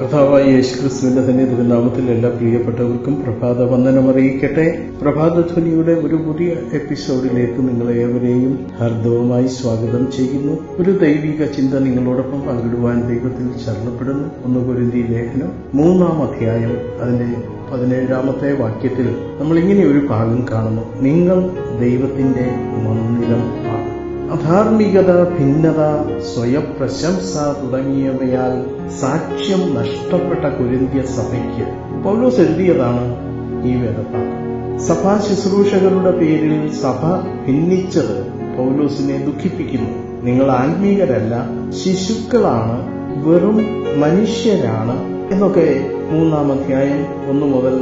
കർത്താവായ യേശുക്രിസ്തുവിന്റെ തന്നെ ദുരിനാമത്തിൽ എല്ലാ പ്രിയപ്പെട്ടവർക്കും പ്രഭാത വന്ദനം അറിയിക്കട്ടെ പ്രഭാതധ്വനിയുടെ ഒരു പുതിയ എപ്പിസോഡിലേക്ക് നിങ്ങളെ ഏവരെയും ഹാർദവമായി സ്വാഗതം ചെയ്യുന്നു. ഒരു ദൈവിക ചിന്ത നിങ്ങളോടൊപ്പം പങ്കിടുവാൻ ദൈവത്തിൽ ചരണപ്പെടുന്നു. ഒന്ന് പൊരുതി ലേഖനം മൂന്നാം അധ്യായം അതിന്റെ പതിനേഴാമത്തെ വാക്യത്തിൽ നമ്മൾ ഇങ്ങനെ ഒരു ഭാഗം കാണുന്നു. നിങ്ങൾ ദൈവത്തിന്റെ മന്ദിരം അധാർമികത ഭിന്നത സ്വയപ്രശംസ തുടങ്ങിയവയാൽ സാക്ഷ്യം നഷ്ടപ്പെട്ട കുരിന്തിയ സഭയ്ക്ക് പൗലോസ് എഴുതിയതാണ് ഈ വേദഭാഗം സഭാ ശുശ്രൂഷകരുടെ പേരിൽ സഭ ഭിന്നിച്ചത് പൗലോസിനെ ദുഃഖിപ്പിക്കുന്നു. നിങ്ങൾ ആത്മീകരല്ല ശിശുക്കളാണ് വെറും മനുഷ്യരാണ് എന്നൊക്കെ മൂന്നാം അധ്യായം ഒന്നു മുതൽ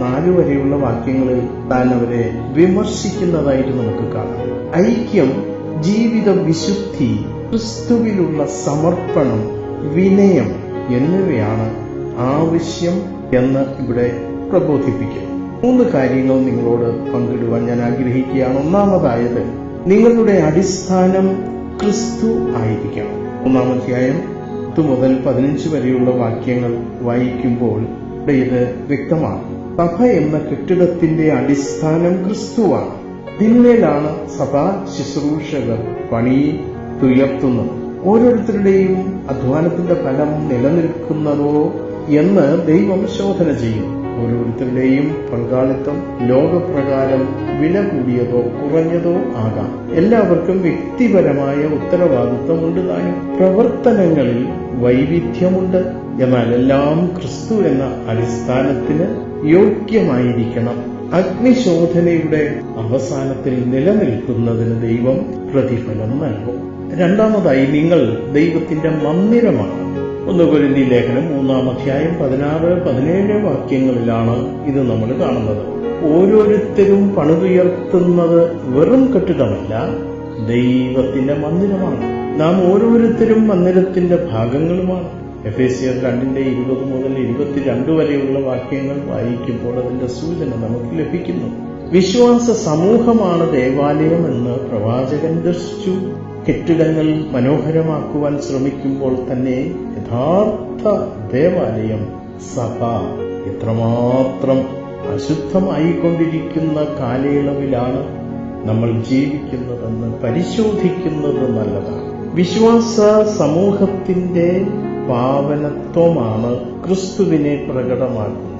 നാലു വരെയുള്ള വാക്യങ്ങളിൽ താൻ അവരെ വിമർശിക്കുന്നതായിട്ട് നമുക്ക് കാണാം. ഐക്യം ജീവിത വിശുദ്ധി ക്രിസ്തുവിലുള്ള സമർപ്പണം വിനയം എന്നിവയാണ് ആവശ്യം എന്ന് ഇവിടെ പ്രബോധിപ്പിക്കും മൂന്ന് കാര്യങ്ങൾ നിങ്ങളോട് പങ്കിടുവാൻ ഞാൻ ആഗ്രഹിക്കുകയാണ്. ഒന്നാമതായത് നിങ്ങളുടെ അടിസ്ഥാനം ക്രിസ്തു ആയിരിക്കണം. ഒന്നാമധ്യായം പത്ത് മുതൽ പതിനഞ്ച് വരെയുള്ള വാക്യങ്ങൾ വായിക്കുമ്പോൾ ഇത് വ്യക്തമാണ്. സഭ എന്ന കെട്ടിടത്തിന്റെ അടിസ്ഥാനം ക്രിസ്തുവാണ്. ഇതിന്മേലാണ് സദാ ശുശ്രൂഷകർ പണി തുയർത്തുന്നത്. ഓരോരുത്തരുടെയും അധ്വാനത്തിന്റെ ഫലം നിലനിൽക്കുന്നതോ എന്ന് ദൈവം ശോധന ചെയ്യും ഓരോരുത്തരുടെയും പങ്കാളിത്തം ലോകപ്രകാരം വില കൂടിയതോ കുറഞ്ഞതോ ആകാം. എല്ലാവർക്കും വ്യക്തിപരമായ ഉത്തരവാദിത്വം ഉണ്ട് താനും. പ്രവർത്തനങ്ങളിൽ വൈവിധ്യമുണ്ട്. എന്നാൽ എല്ലാം ക്രിസ്തു എന്ന അടിസ്ഥാനത്തിന് യോഗ്യമായിരിക്കണം. അഗ്നിശോധനയുടെ അവസാനത്തിൽ നിലനിൽക്കുന്നതിന് ദൈവം പ്രതിഫലം നൽകും. രണ്ടാമതായി നിങ്ങൾ ദൈവത്തിന്റെ മന്ദിരമാണ്. ഒന്ന് കുരുന്തി ലേഖനം മൂന്നാം അധ്യായം പതിനാറ് പതിനേഴ് വാക്യങ്ങളിലാണ് ഇത് നമ്മൾ കാണുന്നത്. ഓരോരുത്തരും പണിതുയർത്തുന്നത് വെറും കെട്ടിടമല്ല ദൈവത്തിന്റെ മന്ദിരമാണ്. നാം ഓരോരുത്തരും മന്ദിരത്തിന്റെ ഭാഗങ്ങളുമാണ്. എഫ് എ സി രണ്ടിന്റെ ഇരുപത് മുതൽ ഇരുപത്തിരണ്ട് വരെയുള്ള വാക്യങ്ങൾ വായിക്കുമ്പോൾ അതിന്റെ സൂചന നമുക്ക് ലഭിക്കുന്നു. വിശ്വാസ സമൂഹമാണ് ദേവാലയം എന്ന് പ്രവാചകൻ ദർശിച്ചു. കെട്ടിടങ്ങൾ മനോഹരമാക്കുവാൻ ശ്രമിക്കുമ്പോൾ തന്നെ യഥാർത്ഥ ദേവാലയം സഭ എത്രമാത്രം അശുദ്ധമായിക്കൊണ്ടിരിക്കുന്ന കാലയളവിലാണ് നമ്മൾ ജീവിക്കുന്നതെന്ന് പരിശോധിക്കുന്നത് നല്ലതാണ്. വിശ്വാസ സമൂഹത്തിന്റെ പാവനത്വമാണ് ക്രിസ്തുവിനെ പ്രകടമാക്കുന്നത്.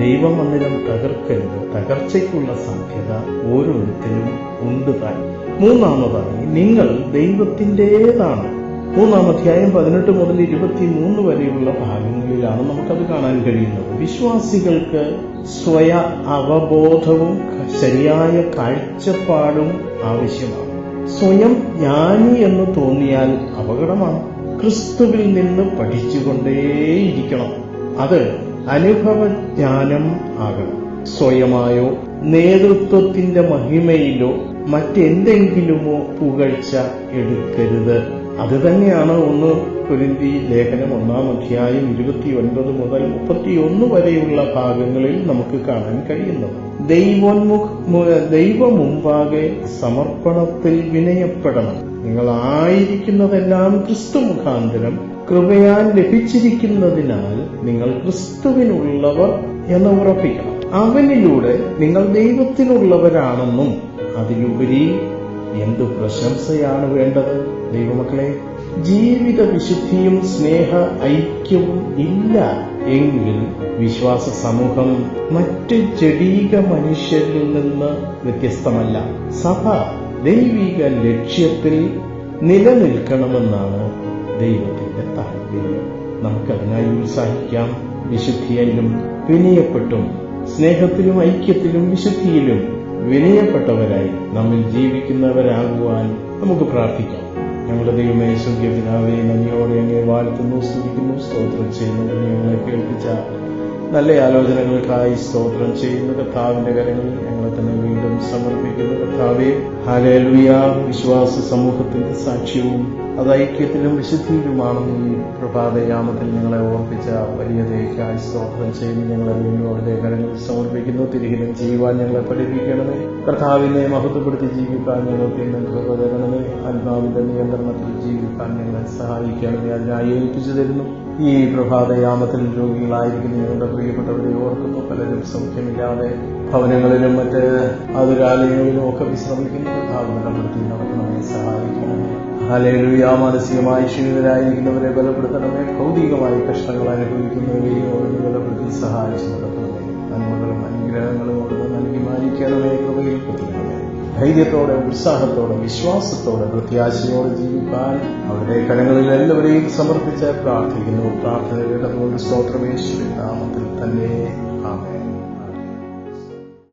ദൈവമന്ദിരം തകർക്കരുത്. തകർച്ചയ്ക്കുള്ള സാധ്യത ഓരോരുത്തരും ഉണ്ട് താൻ. മൂന്നാമതായി നിങ്ങൾ ദൈവത്തിന്റെതാണ്. മൂന്നാം അധ്യായം പതിനെട്ട് മുതൽ ഇരുപത്തിമൂന്ന് വരെയുള്ള ഭാഗങ്ങളിലാണ് നമുക്കത് കാണാൻ കഴിയുന്നത്. വിശ്വാസികൾക്ക് സ്വയ അവബോധവും ശരിയായ കാഴ്ചപ്പാടും ആവശ്യമാണ്. സ്വയം ജ്ഞാനി എന്ന് തോന്നിയാൽ അപകടമാണ്. ക്രിസ്തുവിൽ നിന്ന് പഠിച്ചുകൊണ്ടേയിരിക്കണം. അത് അനുഭവജ്ഞാനം ആകണം. സ്വയമായോ നേതൃത്വത്തിന്റെ മഹിമയിലോ മറ്റെന്തെങ്കിലുമോ പുകഴ്ച എടുക്കരുത്. അത് തന്നെയാണ് ഒന്ന് കുരുന്തി ലേഖനം ഒന്നാം അധ്യായം ഇരുപത്തി ഒൻപത് മുതൽ മുപ്പത്തിയൊന്ന് വരെയുള്ള ഭാഗങ്ങളിൽ നമുക്ക് കാണാൻ കഴിയുന്നത്. ദൈവോന്മുഖ ദൈവമുമ്പാകെ സമർപ്പണത്തിൽ വിനയപ്പെടണം. നിങ്ങൾ ആയിരിക്കുന്നതെല്ലാം ക്രിസ്തു മുഖാന്തരം കൃപയാൽ ലഭിച്ചിരിക്കുന്നതിനാൽ നിങ്ങൾ ക്രിസ്തുവിനുള്ളവർ എന്ന് ഉറപ്പിക്കണം. അവനിലൂടെ നിങ്ങൾ ദൈവത്തിനുള്ളവരാണെന്നും അതിലുപരി എന്തു പ്രശംസയാണ് വേണ്ടത്? ദൈവമക്കളെ ജീവിത വിശുദ്ധിയും സ്നേഹ ഐക്യവും ഇല്ല. എങ്കിൽ വിശ്വാസ സമൂഹം മറ്റ് ജഡീക മനുഷ്യരിൽ നിന്ന് വ്യത്യസ്തമല്ല. സഭ ദൈവിക ലക്ഷ്യത്തിൽ നിലനിൽക്കണമെന്നാണ് ദൈവത്തിന്റെ താല്പര്യം. നമുക്കതിനായി ഉത്സാഹിക്കാം. വിശുദ്ധിയിലും വിനയപ്പെട്ടും സ്നേഹത്തിലും ഐക്യത്തിലും വിശുദ്ധിയിലും വിനയപ്പെട്ടവരായി നമ്മിൽ ജീവിക്കുന്നവരാകുവാൻ നമുക്ക് പ്രാർത്ഥിക്കാം. ഞങ്ങളുടെ ദൈവമേ സ്വർഗീയപിതാവെ നന്ദിയോടെ അങ്ങേ വാഴ്ത്തുന്നു സ്തുതിക്കുന്നു സ്തോത്രം ചെയ്യുന്നു. ഞങ്ങളെ കേൾപ്പിച്ച നല്ല ആലോചനകൾക്കായി സ്തോത്രം ചെയ്യുന്ന. കർത്താവിന്റെ കരങ്ങളിൽ ഞങ്ങളെ തന്നെ വീണ്ടും സമർപ്പിക്കുന്നു. കർത്താവെ ഹലേലുയ വിശ്വാസ സമൂഹത്തിന്റെ സാക്ഷ്യവും അത് ഐക്യത്തിലും വിശുദ്ധിയിലുമാണെന്ന് ഈ പ്രഭാതയാമത്തിൽ നിങ്ങളെ ഓർപ്പിച്ച വലിയ ദേഹിക്കായി സ്തോത്രം ചെയ്യുന്നു. ഞങ്ങളെ വീണ്ടും അവരുടെ കരങ്ങളിൽ സമർപ്പിക്കുന്നു. തിരികെ ചെയ്യുവാൻ ഞങ്ങളെ പഠിപ്പിക്കണമേ. കർത്താവിനെ മഹത്വപ്പെടുത്തി ജീവിക്കാൻ ഞങ്ങൾക്ക് ഇന്ന് കൃപ ആത്മാവിന്റെ നിയന്ത്രണത്തിൽ ജീവിക്കാൻ ഞങ്ങളെ സഹായിക്കണമേ. അതിനായി ഏൽപ്പിച്ചു തരുന്നു. ഈ പ്രഭാതയാമത്തിൽ രോഗികളായിരിക്കുന്ന ഞങ്ങളുടെ പ്രിയപ്പെട്ടവരെ ഓർക്കുന്നു. പലരും സൗഖ്യമില്ലാതെ ഭവനങ്ങളിലും മറ്റ് ആതുരാലയങ്ങളിലും ഒക്കെ വിശ്രമിക്കുന്ന. കർത്താവ് ബലപ്പെടുത്തി നടക്കണമേ. സഹായിക്കണമേ. ഹാലേലുയ മാനസികമായി ക്ഷീണിതരായിരിക്കുന്നവരെ ബലപ്പെടുത്തണമേ. ഭൗതികമായി കഷ്ടങ്ങൾ അനുഭവിക്കുന്നവരെയും ബലപ്പെടുത്തി സഹായിച്ചു നടത്തണമേ. നന്മകളും അനുഗ്രഹങ്ങളും അവിടുന്ന് നൽകി മാനിക്കണമേ കൃപയിൽ ധൈര്യത്തോടെ ഉത്സാഹത്തോടെ വിശ്വാസത്തോടെ പ്രത്യാശയോടെ ജീവിക്കാൻ അവരുടെ കരങ്ങളിൽ എല്ലാവരെയും സമർപ്പിച്ച് പ്രാർത്ഥിക്കുന്നു. പ്രാർത്ഥന കേട്ടതുകൊണ്ട് നാമത്തിൽ തന്നെ.